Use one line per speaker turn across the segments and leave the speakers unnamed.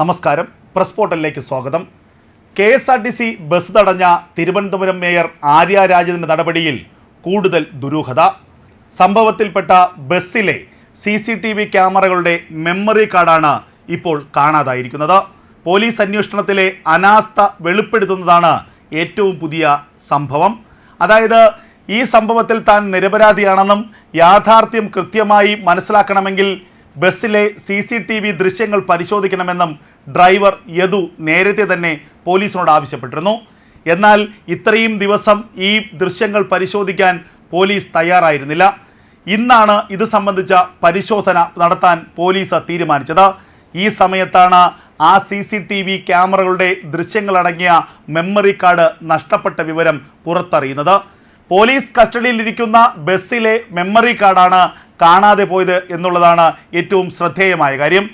നമസ്കാരം. പ്രസ് പോർട്ടലിലേക്ക് സ്വാഗതം. K S R T C bus തടഞ്ഞ തിരുവനന്തപുരം മേയർ ആര്യ രാജേന്ദ്രന്റെ നടപടിയിൽ കൂടുതൽ ദുരൂഹത. സംഭവത്തിൽപ്പെട്ട ബസ്സിലെ സി സി ടി വി ക്യാമറകളുടെ മെമ്മറി കാർഡാണ് ഇപ്പോൾ കാണാതായിരിക്കുന്നത്. പോലീസ് അന്വേഷണത്തിലെ അനാസ്ഥ വെളിപ്പെടുത്തുന്നതാണ് ഏറ്റവും പുതിയ സംഭവം. അതായത് ഈ സംഭവത്തിൽ താൻ നിരപരാധിയാണെന്നും യാഥാർത്ഥ്യം കൃത്യമായി മനസ്സിലാക്കണമെങ്കിൽ ബസ്സിലെ സി സി ടി വി ദൃശ്യങ്ങൾ പരിശോധിക്കണമെന്നും ഡ്രൈവർ യദു നേരത്തെ തന്നെ പോലീസിനോട് ആവശ്യപ്പെട്ടിരുന്നു. എന്നാൽ ഇത്രയും ദിവസം ഈ ദൃശ്യങ്ങൾ പരിശോധിക്കാൻ പോലീസ് തയ്യാറായിരുന്നില്ല. ഇന്നാണ് ഇത് സംബന്ധിച്ച പരിശോധന നടത്താൻ പോലീസ് തീരുമാനിച്ചത്. ഈ സമയത്താണ് ആ സി സി ടി വി ക്യാമറകളുടെ ദൃശ്യങ്ങളടങ്ങിയ മെമ്മറി കാർഡ് നഷ്ടപ്പെട്ട വിവരം പുറത്തറിയുന്നത്. പോലീസ് കസ്റ്റഡിയിലിരിക്കുന്ന ബസ്സിലെ മെമ്മറി കാർഡാണ് കാണാതെ പോയത് എന്നുള്ളതാണ് ഏറ്റവും ശ്രദ്ധേയമായ കാര്യം.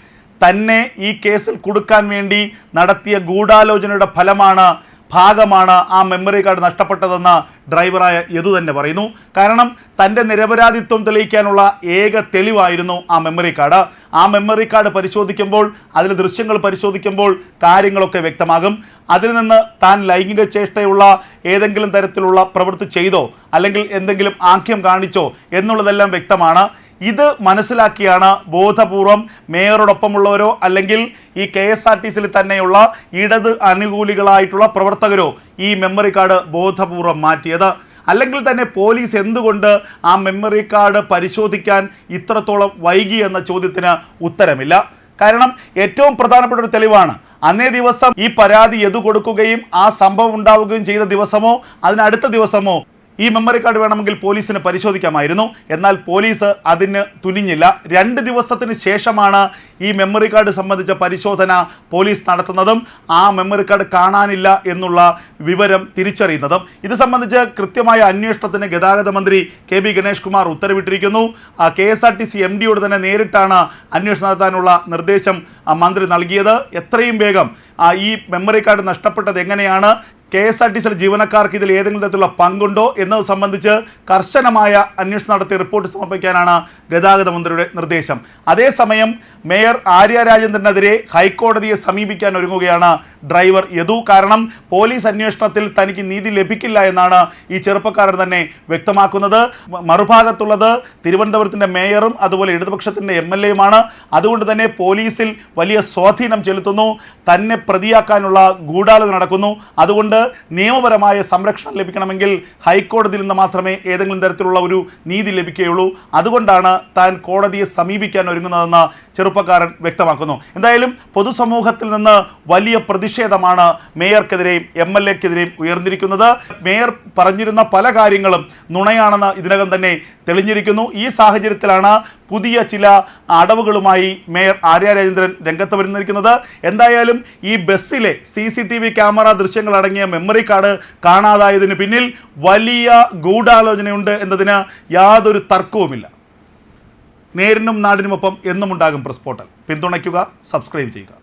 തന്നെ ഈ കേസിൽ കൊടുക്കാൻ വേണ്ടി നടത്തിയ ഗൂഢാലോചനയുടെ ഫലമാണ് ഭാഗമാണ് ആ മെമ്മറി കാർഡ് നഷ്ടപ്പെട്ടതെന്ന് ഡ്രൈവറായ യദു തന്നെ പറയുന്നു. കാരണം തന്റെ നിരപരാധിത്വം തെളിയിക്കാനുള്ള ഏക തെളിവായിരുന്നു ആ മെമ്മറി കാർഡ് ആ മെമ്മറി കാർഡ് പരിശോധിക്കുമ്പോൾ അതിലെ ദൃശ്യങ്ങൾ പരിശോധിക്കുമ്പോൾ കാര്യങ്ങളൊക്കെ വ്യക്തമാകും. അതിൽ നിന്ന് താൻ ലൈംഗിക ചേഷ്ടയുള്ള ഏതെങ്കിലും തരത്തിലുള്ള പ്രവൃത്തി ചെയ്തോ അല്ലെങ്കിൽ എന്തെങ്കിലും ആഖ്യം കാണിച്ചോ എന്നുള്ളതെല്ലാം വ്യക്തമാണ്. ഇത് മനസ്സിലാക്കിയാണ് ബോധപൂർവം മേയറോടൊപ്പമുള്ളവരോ അല്ലെങ്കിൽ ഈ കെ എസ് ആർ ടി സിയിൽ തന്നെയുള്ള ഇടത് അനുകൂലികളായിട്ടുള്ള പ്രവർത്തകരോ ഈ മെമ്മറി കാർഡ് ബോധപൂർവം മാറ്റിയത്. അല്ലെങ്കിൽ തന്നെ പോലീസ് എന്തുകൊണ്ട് ആ മെമ്മറി കാർഡ് പരിശോധിക്കാൻ ഇത്രത്തോളം വൈകി എന്ന ചോദ്യത്തിന് ഉത്തരമില്ല. കാരണം ഏറ്റവും പ്രധാനപ്പെട്ട ഒരു തെളിവാണ്. അന്നേ ദിവസം ഈ പരാതി എതു കൊടുക്കുകയും ആ സംഭവം ഉണ്ടാവുകയും ചെയ്ത ദിവസമോ അതിനടുത്ത ദിവസമോ ഈ മെമ്മറി കാർഡ് വേണമെങ്കിൽ പോലീസിന് പരിശോധിക്കാമായിരുന്നു. എന്നാൽ പോലീസ് അതിന് തുനിഞ്ഞില്ല. രണ്ട് ദിവസത്തിന് ശേഷമാണ് ഈ മെമ്മറി കാർഡ് സംബന്ധിച്ച പരിശോധന പോലീസ് നടത്തുന്നതും ആ മെമ്മറി കാർഡ് കാണാനില്ല എന്നുള്ള വിവരം തിരിച്ചറിയുന്നതും. ഇത് സംബന്ധിച്ച് കൃത്യമായ അന്വേഷണത്തിന് ഗതാഗത മന്ത്രി K B Ganesh Kumar ഉത്തരവിട്ടിരിക്കുന്നു. K S R T C M ഡിയോട് തന്നെ നേരിട്ടാണ് അന്വേഷണം നടത്താനുള്ള നിർദ്ദേശം മന്ത്രി നൽകിയത്. എത്രയും വേഗം ഈ മെമ്മറി കാർഡ് നഷ്ടപ്പെട്ടത് എങ്ങനെയാണ്? കെ എസ് ആർ ടി സിയുടെ ജീവനക്കാർക്ക് ഇതിൽ ഏതെങ്കിലും തരത്തിലുള്ള പങ്കുണ്ടോ എന്നത് സംബന്ധിച്ച് കർശനമായ അന്വേഷണം നടത്തി റിപ്പോർട്ട് സമർപ്പിക്കാനാണ് ഗതാഗത മന്ത്രിയുടെ നിർദ്ദേശം. അതേസമയം മേയർ ആര്യ രാജേന്ദ്രനെതിരെ ഹൈക്കോടതിയെ സമീപിക്കാൻ ഒരുങ്ങുകയാണ് ഡ്രൈവർ യദു. കാരണം പോലീസ് അന്വേഷണത്തിൽ തനിക്ക് നീതി ലഭിക്കില്ല എന്നാണ് ഈ ചെറുപ്പക്കാരൻ തന്നെ വ്യക്തമാക്കുന്നത്. മറുഭാഗത്തുള്ളത് തിരുവനന്തപുരത്തിന്റെ മേയറും അതുപോലെ ഇടതുപക്ഷത്തിന്റെ എം എൽ എയുമാണ്. അതുകൊണ്ട് തന്നെ പോലീസിൽ വലിയ സ്വാധീനം ചെലുത്തുന്നു. തന്നെ പ്രതിയാക്കാനുള്ള ഗൂഢാലോചന നടക്കുന്നു. അതുകൊണ്ട് നിയമപരമായ സംരക്ഷണം ലഭിക്കണമെങ്കിൽ ഹൈക്കോടതിയിൽ നിന്ന് മാത്രമേ ഏതെങ്കിലും തരത്തിലുള്ള ഒരു നീതി ലഭിക്കുകയുള്ളൂ. അതുകൊണ്ടാണ് താൻ കോടതിയെ സമീപിക്കാൻ ഒരുങ്ങുന്നതെന്ന് ചെറുപ്പക്കാരൻ വ്യക്തമാക്കുന്നു. എന്തായാലും പൊതുസമൂഹത്തിൽ നിന്ന് വലിയ പ്രതിഷേധമാണ് മേയർക്കെതിരെയും എം എൽ എക്കെതിരെയും ഉയർന്നിരിക്കുന്നത്. മേയർ പറഞ്ഞിരുന്ന പല കാര്യങ്ങളും നുണയാണെന്ന് ഇതിനകം തന്നെ തെളിഞ്ഞിരിക്കുന്നു. ഈ സാഹചര്യത്തിലാണ് പുതിയ ചില അടവുകളുമായി മേയർ ആര്യ രാജേന്ദ്രൻ രംഗത്ത് വരുന്നിരിക്കുന്നത്. എന്തായാലും ഈ ബസ്സിലെ C C T V camera ദൃശ്യങ്ങൾ അടങ്ങിയ മെമ്മറി കാർഡ് കാണാതായതിന് പിന്നിൽ വലിയ ഗൂഢാലോചനയുണ്ട് എന്നതിന് യാതൊരു തർക്കവുമില്ല. നേരിനും നാടിനുമൊപ്പം എന്നും ഉണ്ടാകും പ്രസ് പോർട്ടൽ പിന്തുണയ്ക്കുക സബ്സ്ക്രൈബ് ചെയ്യുക.